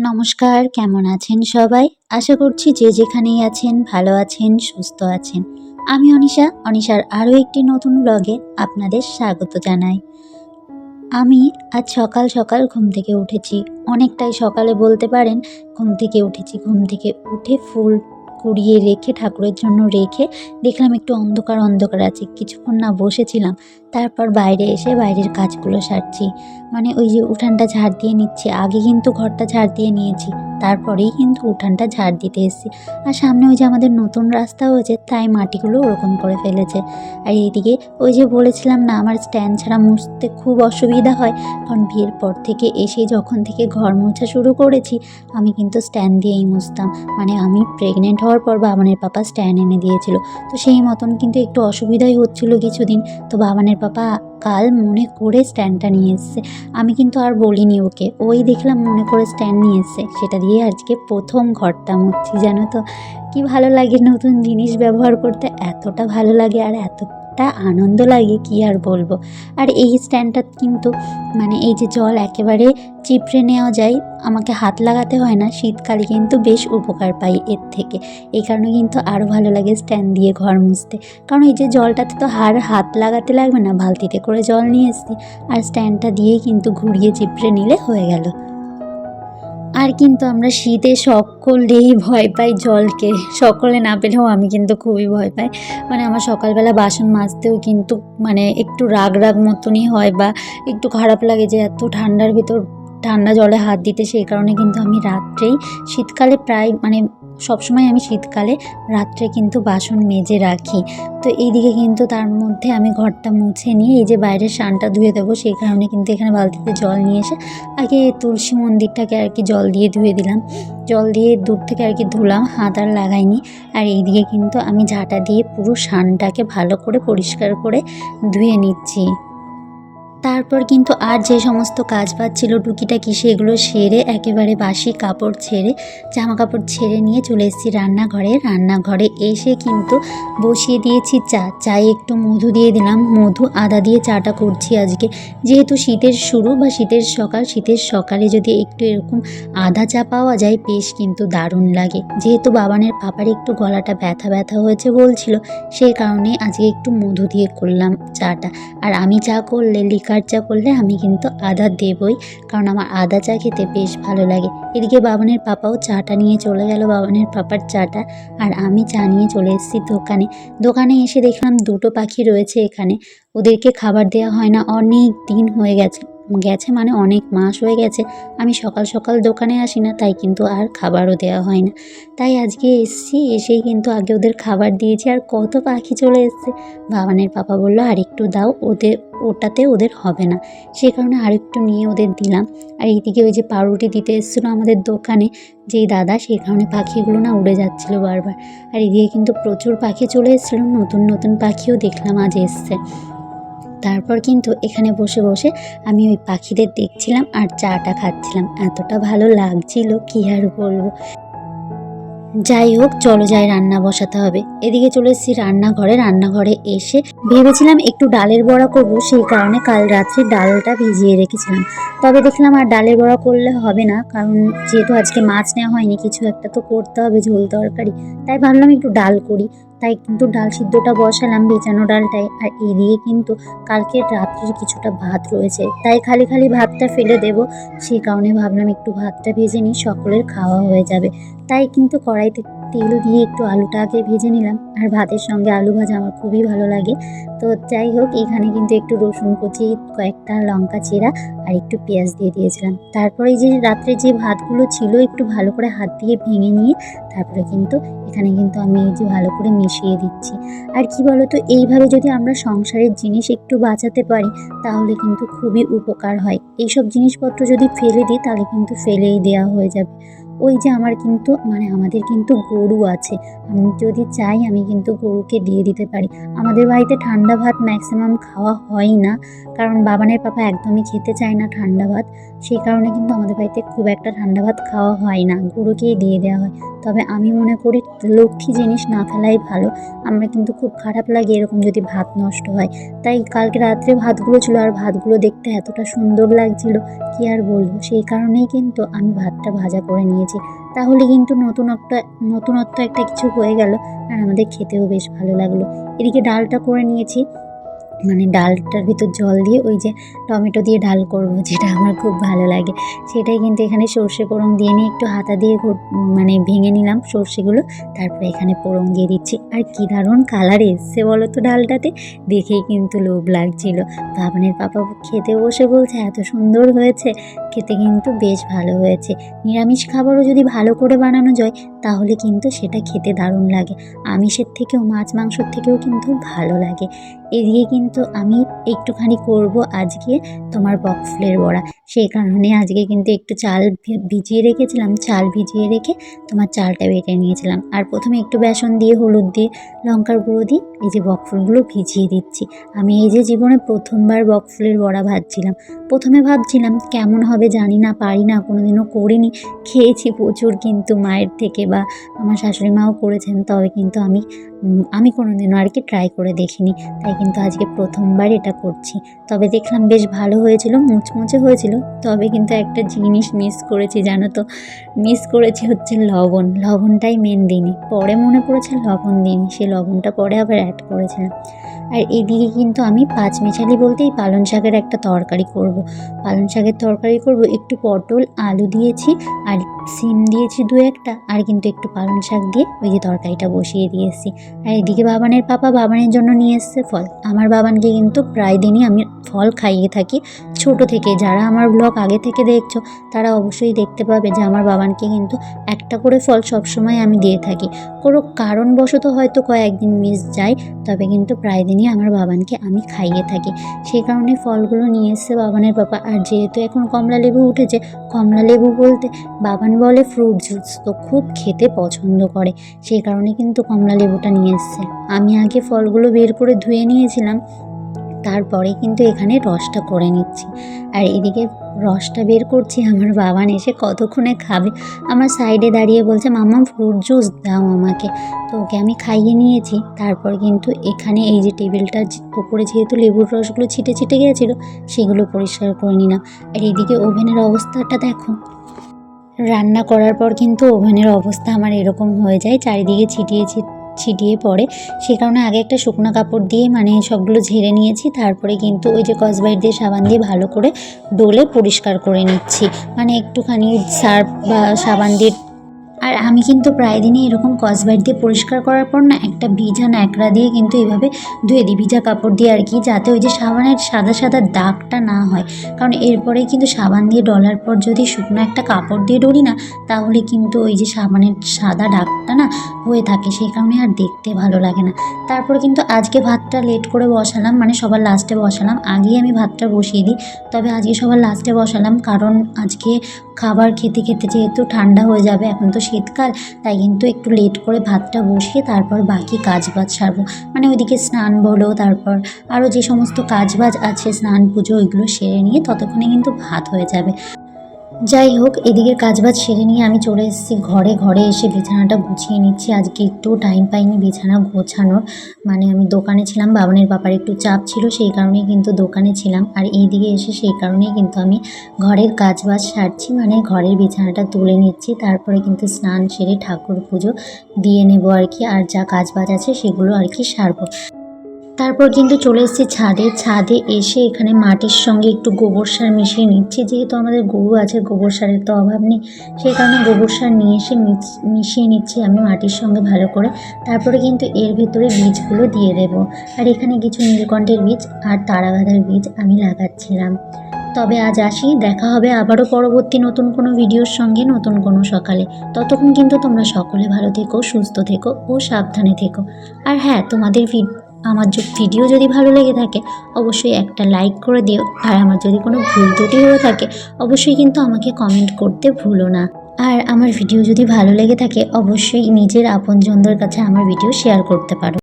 নমস্কার, কেমন আছেন সবাই? আশা করছি যে যেখানেই আছেন, ভালো আছেন, সুস্থ আছেন। আমি অনিশা, অনিশার আরও একটি নতুন ব্লগে আপনাদের স্বাগত জানাই। আমি আজ সকাল সকাল ঘুম থেকে উঠেছি। অনেকটাই সকালে বলতে পারেন, ঘুম থেকে উঠেছি। ঘুম থেকে উঠে ফুল কুড়িয়ে রেখে, ঠাকুরের জন্য রেখে দেখলাম একটু অন্ধকার অন্ধকার আছে। কিছুক্ষণ না বসেছিলাম। তারপর বাইরে এসে বাইরের কাজগুলো সারছি। মানে ওই যে উঠানটা ঝাড় দিয়ে নিচ্ছি। আগে কিন্তু ঘরটা ঝাড় দিয়ে নিয়েছি। তারপরেই কিন্তু উঠানটা ঝাড় দিতে এসেছি। আর সামনে ওই যে আমাদের নতুন রাস্তা হয়েছে তাই মাটিগুলো ওরকম করে ফেলেছে। আর এইদিকে ওই যে বলেছিলাম না, আমার স্ট্যান্ড ছাড়া মুছতে খুব অসুবিধা হয়। কারণ বিয়ের পর থেকে এসে যখন থেকে ঘর মোছা শুরু করেছি, আমি কিন্তু স্ট্যান্ড দিয়েই মুছতাম। মানে আমি প্রেগনেন্ট হওয়ার পর বাবানের পাপা স্ট্যান্ড এনে দিয়েছিল। তো সেই মতন কিন্তু একটু অসুবিধাই হচ্ছিল কিছুদিন। তো বাবানের পাপা কাল মনে করে স্ট্যান্ডটা নিয়ে এসছে। আমি কিন্তু আর বলিনি ওকে। ওই দেখলাম মনে করে স্ট্যান্ড নিয়ে এসছে। সেটা দিয়ে আজকে প্রথম ঘরটা মুচ্ছি, জানো তো? কি ভালো লাগে নতুন জিনিস ব্যবহার করতে। এতটা ভালো লাগে আর এতটা আনন্দ লাগে, কি আর বলব? আর এই স্ট্যান্ডটা কিন্তু মানে এই যে জল একেবারে চিপড়ে নেওয়া যায়, আমাকে হাত লাগাতে হয় না, শীতকালে কিন্তু বেশ উপকার পাই এর থেকে। এই কারণে কিন্তু আরও ভালো লাগে স্ট্যান্ড দিয়ে ঘর মুছতে। কারণ এই যে জলটাতে তো হার হাত লাগাতে লাগবে না, বালতিতে করে জল নিয়ে এসছি। আর স্ট্যান্ডটা দিয়েই কিন্তু ঘুরিয়ে চিপড়ে নিলে হয়ে গেল। আর কিন্তু আমরা শীতে সকলেই ভয় পাই জলকে। সকলে না পেলেও আমি কিন্তু খুবই ভয় পাই। মানে আমার সকালবেলা বাসন মাজতেও কিন্তু মানে একটু রাগ রাগ মতনই হয় বা একটু খারাপ লাগে যে এত ঠান্ডার ভিতর ঠান্ডা জলে হাত দিতে, সেই কারণে কিন্তু আমি রাত্রেই শীতকালে প্রায় মানে সবসময় আমি শীতকালে রাত্রে কিন্তু বাসন মেজে রাখি। তো এইদিকে কিন্তু তার মধ্যে আমি ঘরটা মুছে নিয়ে এই যে বাইরের সানটা ধুয়ে দেবো সেই কারণে কিন্তু এখানে বালতিতে জল নিয়ে এসে আগে তুলসী মন্দিরটাকে আর কি জল দিয়ে ধুয়ে দিলাম। জল দিয়ে দূর থেকে আর কি ধুলাম, হাত আর লাগাইনি। আর এইদিকে কিন্তু আমি ঝাঁটা দিয়ে পুরো সানটাকে ভালো করে পরিষ্কার করে ধুয়ে নিচ্ছি। তারপর কিন্তু আর যে সমস্ত কাজ বাজ ছিল টুকিটাকি সেগুলো সেরে একেবারে বাসি কাপড় ছেড়ে, জামা কাপড় ছেড়ে নিয়ে চলে এসেছি রান্নাঘরে। রান্নাঘরে এসে কিন্তু বসিয়ে দিয়েছি চা। চায়ে একটু মধু দিয়ে দিলাম। মধু, আদা দিয়ে চাটা করছি আজকে। যেহেতু শীতের শুরু বা শীতের সকাল, শীতের সকালে যদি একটু এরকম আদা চা পাওয়া যায়, বেশ কিন্তু দারুণ লাগে। যেহেতু বাবানের পাপার একটু গলাটা ব্যথা ব্যথা হয়েছে বলছিল, সেই কারণে আজকে একটু মধু দিয়ে করলাম চাটা। আর আমি চা করলে লিকার চা করলে আমি কিন্তু আদা দেবই, কারণ আমার আদা চা খেতে বেশ ভালো লাগে। এদিকে বাবনের পাপাও চাটা নিয়ে চলে গেল, বাবনের পাপার চাটা। আর আমি চা নিয়ে চলে এসেছি দোকানে। দোকানে এসে দেখলাম দুটো পাখি রয়েছে এখানে। ওদেরকে খাবার দেওয়া হয় না, অনেক দিন হয়ে গেছে। গেছে মানে অনেক মাস হয়ে গেছে। আমি সকাল সকাল দোকানে আসি না, তাই কিন্তু আর খাবারও দেওয়া হয় না। তাই আজকে এসছি, এসেই কিন্তু আগে ওদের খাবার দিয়েছি আর কত পাখি চলে এসছে। বাবানের পাপা বলল, আর একটু দাও, ওদের, ওটাতে ওদের হবে না। সেই কারণে আরেকটু নিয়ে ওদের দিলাম। আর এইদিকে ওই যে পাউরুটি দিতে এসেছিল আমাদের দোকানে, যেই দাদা সেই কারণে পাখিগুলো না উড়ে যাচ্ছিল বারবার। আর এদিকে কিন্তু প্রচুর পাখি চলে এসেছিল, নতুন নতুন পাখিও দেখলাম আজ এসছে। তারপর কিন্তু এখানে বসে বসে আমি ওই পাখিদের দেখছিলাম আর চাটা খাচ্ছিলাম। এতটা ভালো লাগছিল, কি আর বলব? যাই হোক, চলো যাই রান্না বসাতে হবে। এদিকে চলে এসেছি রান্নাঘরে। রান্নাঘরে এসে ভেবেছিলাম একটু ডালের বড়া করব, সেই কারণে কাল রাত্রে ডালটা ভিজিয়ে রেখেছিলাম। তবে দেখলাম আর ডালের বড়া করলে হবে না, কারণ যেহেতু আজকে মাছ নেওয়া হয়নি, কিছু একটা তো করতে হবে ঝোল তরকারি। তাই ভাবলাম একটু ডাল করি। তাই কিন্তু ডাল সিদ্ধটা বসালাম বেচানো ডালটায়। আর এ দিয়ে কিন্তু কালকে রাত্রির কিছুটা ভাত রয়েছে। তাই খালি খালি ভাতটা ফেলে দেব। সেই কারণে ভাবলাম একটু ভাতটা ভেজে নিই, সকলের খাওয়া হয়ে যাবে। তাই কিন্তু কড়াইতে তেল দিয়ে একটু আলুটা আগে ভেজে নিলাম। আর ভাতের সঙ্গে আলু ভাজা আমার খুবই ভালো লাগে। তো যাই হোক, এখানে কিন্তু একটু রসুন কুচি, কয়েকটা লঙ্কা চেরা আর একটু পেঁয়াজ দিয়ে দিয়েছিলাম। তারপরে যে রাত্রে যে ভাতগুলো ছিল, একটু ভালো করে হাত দিয়ে ভেঙে নিয়ে তারপরে কিন্তু এখানে কিন্তু আমি এই যে ভালো করে মিশিয়ে দিচ্ছি। আর কি বলতো, এইভাবে যদি আমরা সংসারের জিনিস একটু বাঁচাতে পারি, তাহলে কিন্তু খুবই উপকার হয়। এইসব জিনিসপত্র যদি ফেলে দিই, তাহলে কিন্তু ফেলেই দেওয়া হয়ে যাবে। ওই যে আমার কিন্তু মানে আমাদের কিন্তু গরু আছে। আমি যদি চাই আমি কিন্তু গরুকে দিয়ে দিতে পারি। আমাদের বাড়িতে ঠান্ডা ভাত ম্যাক্সিমাম খাওয়া হয় না। কারণ বাবানের পাপা একদমই খেতে চায় না ঠান্ডা ভাত। সেই কারণে কিন্তু আমাদের বাড়িতে খুব একটা ঠান্ডা ভাত খাওয়া হয় না। গরুকেই দিয়ে দেওয়া হয়। তবে আমি মনে করি লক্ষ্মী জিনিস না ফেলাই ভালো। আমরা কিন্তু খুব খারাপ লাগে এরকম যদি ভাত নষ্ট হয়। তাই কালকে রাত্রে ভাতগুলো ছিল আর ভাতগুলো দেখতে এতটা সুন্দর লাগছিল, কি আর বলব? সেই কারণেই কিন্তু আমি ভাতটা ভাজা করে নিয়েছি। তাহলে কিন্তু নতুন একটা নতুনত্ব একটা কিছু হয়ে গেল। আর আমাদের খেতেও বেশ ভালো লাগল। এদিকে ডালটা করে নিয়েছি। মানে ডালটার ভিতর জল দিয়ে ওই যে টমেটো দিয়ে ডাল করব, যেটা আমার খুব ভালো লাগে। সেটাই কিন্তু এখানে সর্ষে পোড়ং দিয়ে নিয়ে একটু হাতা দিয়ে মানে ভেঙে নিলাম সর্ষেগুলো। তারপরে এখানে পোড়ং দিয়ে দিচ্ছি। আর কী দারুণ কালার এসছে বলো তো ডালটাতে। দেখেই কিন্তু লোভ লাগছিল। বাবানের পাপা খেতে বসে বলছে, এত সুন্দর হয়েছে। খেতে কিন্তু বেশ ভালো হয়েছে। নিরামিষ খাবারও যদি ভালো করে বানানো যায়, তাহলে কিন্তু সেটা খেতে দারুণ লাগে। আমিষের থেকেও, মাছ মাংসর থেকেও কিন্তু ভালো লাগে। এদিকে কিন্তু আমি একটুখানি করব আজকে তোমার বকফুলের বড়া। সেই কারণে আজকে কিন্তু একটু চাল ভিজিয়ে রেখেছিলাম, চাল ভিজিয়ে রেখে তোমার চালটা বেটে নিয়েছিলাম। আর প্রথমে একটু বেসন দিয়ে, হলুদ দিয়ে, লঙ্কার গুঁড়ো দিয়ে এই যে বকফুলগুলো ভিজিয়ে দিচ্ছি। আমি এই যে জীবনে প্রথমবার বকফুলের বড়া ভাজছিলাম। প্রথমে ভাবছিলাম কেমন হবে জানি না, পারি না, কোনোদিনও করিনি। খেয়েছি প্রচুর কিন্তু মায়ের থেকে বা আমার শাশুড়ি মাও করেছেন, তবে কিন্তু আমি আমি কোনোদিনও আর কি ট্রাই করে দেখিনি। তাই কিন্তু আজকে প্রথমবার এটা করছি। তবে দেখলাম বেশ ভালো হয়েছিল, মুচমুচে হয়েছিল। তবে কিন্তু একটা জিনিস মিস করেছি, জানো তো? মিস করেছি হচ্ছে লবণ। লবণটাই মেন দিনই পরে মনে পড়েছে লবণ দিন সে লবণটা পরে আবার অ্যাড করেছিলাম। আর এদিকে কিন্তু আমি পাঁচ মিশালি বলতেই পালং শাকের একটা তরকারি করব। পালং শাকের তরকারি করব, একটু পটল, আলু দিয়েছি, আর সিম দিয়েছি দু একটা, আর কিন্তু একটু পালং শাক দিয়ে ওই যে তরকারিটা বসিয়ে দিয়েছি। আর এদিকে বাবানের পাপা বাবানের জন্য নিয়ে এসছে ফল। আমার বাবানকে কিন্তু প্রায় দিনই আমি ফল খাইয়ে থাকি। ছোট থেকে যারা আমার ব্লগ আগে থেকে দেখছ, তারা অবশ্যই দেখতে পাবে যে আমার বাবানকে কিন্তু একটা করে ফল সবসময় আমি দিয়ে থাকি। কোনো কারণবশত হয়তো কয়েকদিন মিস যায়, তবে কিন্তু প্রায় দিনই আমার বাবানকে আমি খাইয়ে থাকি। সেই কারণে ফলগুলো নিয়ে এসছে বাবানের বাবা আর যেহেতু এখন কমলা লেবু উঠেছে, কমলা লেবু বলতে বাবান বলে ফ্রুট জুস তো খুব খেতে পছন্দ করে। সেই কারণে কিন্তু কমলা লেবুটা নিয়ে এসছে। আমি আগে ফলগুলো বের করে ধুয়ে নিয়েছিলাম, তারপরে কিন্তু এখানে রসটা করে নিচ্ছি। আর এদিকে রসটা বের করছি, আমার বাবান এসে কতক্ষণে খাবে? আমার সাইডে দাঁড়িয়ে বলছে, মাম্মা ফ্রুট জুস দাও আমাকে। তো ওকে আমি খাইয়ে নিয়েছি। তারপর কিন্তু এখানে এই যে টেবিলটার ওপরে যেহেতু লেবুর রসগুলো ছিটে ছিটে গিয়েছিল সেগুলো পরিষ্কার করে নিলাম। আর এইদিকে ওভেনের অবস্থাটা দেখো। রান্না করার পর কিন্তু ওভেনের অবস্থা আমার এরকম হয়ে যায়, চারিদিকে ছিটিয়ে ছি- ছিটিয়ে পড়ে। সে কারণে আগে একটা শুকনো কাপড় দিয়ে মানে সবগুলো ঝেড়ে নিয়েছি। তারপরে কিন্তু ওই যে কসবাইট দিয়ে সাবান দিয়ে ভালো করে ডোলে পরিষ্কার করে নিচ্ছি। মানে একটুখানি সার্ফ বা সাবান দিয়ে আর আমি কিন্তু প্রায় দিনই এরকম কসবাইট দিয়ে পরিষ্কার করার পর না একটা ভিজা ন্যাকড়া দিয়ে কিন্তু এভাবে ধুয়ে দিই, ভিজা কাপড় দিয়ে আর কি, যাতে ওই যে সাবানের সাদা সাদা দাগটা না হয়। কারণ এরপরে কিন্তু সাবান দিয়ে ডলার পর যদি শুকনো একটা কাপড় দিয়ে ডলি না, তাহলে কিন্তু ওই যে সাবানের সাদা দাগটা না হয়ে থাকে, সেই কারণে আর দেখতে ভালো লাগে না। তারপর কিন্তু আজকে ভাতটা লেট করে বসালাম মানে সবার লাস্টে বসালাম। আগেই আমি ভাতটা বসিয়ে দিই, তবে আজকে সবার লাস্টে বসালাম, কারণ আজকে খাবার খেতে খেতে যেহেতু ঠান্ডা হয়ে যাবে, এখন তো শীতকাল, তাই কিন্তু একটু লেট করে ভাতটা বসিয়ে তারপর বাকি কাজ বাজ সারবো। মানে ওইদিকে স্নান বলো, তারপর আরও যে সমস্ত কাজ বাজ আছে, স্নান পুজো, ওইগুলো সেরে নিয়ে ততক্ষণে কিন্তু ভাত হয়ে যাবে। যাই হোক এদিকে কাজবাজ সেরে নিয়ে আমি চলে এসেছি। ঘরে ঘরে এসে বিছানাটা গুছিয়ে নিচ্ছি। আজকে একটু টাইম পাইনি বিছানা গোছানোর। মানে আমি দোকানে ছিলাম বাবানের বাবার একটু চাপ ছিল, সেই কারণেই কিন্তু দোকানে ছিলাম। আর এইদিকে এসে সেই কারণেই কিন্তু আমি ঘরের কাজবাজ সারছি মানে ঘরের বিছানাটা তুলে নিচ্ছি। তারপরে কিন্তু স্নান সেরে ঠাকুর পুজো দিয়ে নেব আর কি। আর যা কাজবাজ আছে সেগুলো আর কি সারবো। তারপর কিন্তু চলে এসেছি ছাদে। ছাদে এসে এখানে মাটির সঙ্গে একটু গোবর সার মিশিয়ে নিচ্ছি। যেহেতু আমাদের গরু আছে, গোবর সারের তো অভাব নেই, সেই কারণে গোবর সার নিয়ে এসে মিশিয়ে নিচ্ছি আমি মাটির সঙ্গে ভালো করে। তারপরে কিন্তু এর ভেতরে বীজগুলো দিয়ে দেব। আর এখানে কিছু নীলকণ্ঠের বীজ আর তারাগাঁদার বীজ আমি লাগাচ্ছিলাম। তবে আজ আসি, দেখা হবে আবারও পরবর্তী নতুন কোনো ভিডিওর সঙ্গে, নতুন কোনো সকালে। ততক্ষণ কিন্তু তোমরা সকলে ভালো থেকো, সুস্থ থেকো ও সাবধানে থেকো। আর হ্যাঁ তোমাদের আমার ভিডিও যদি ভালো লেগে থাকে, অবশ্যই একটা লাইক করে দিও। আর আমার যদি কোনো ভুল ত্রুটি হয়ে থাকে, অবশ্যই কিন্তু আমাকে কমেন্ট করতে ভুলো না। আর আমার ভিডিও যদি ভালো লেগে থাকে, অবশ্যই নিজের আপনজনদের কাছে আমার ভিডিও শেয়ার করতে পারো।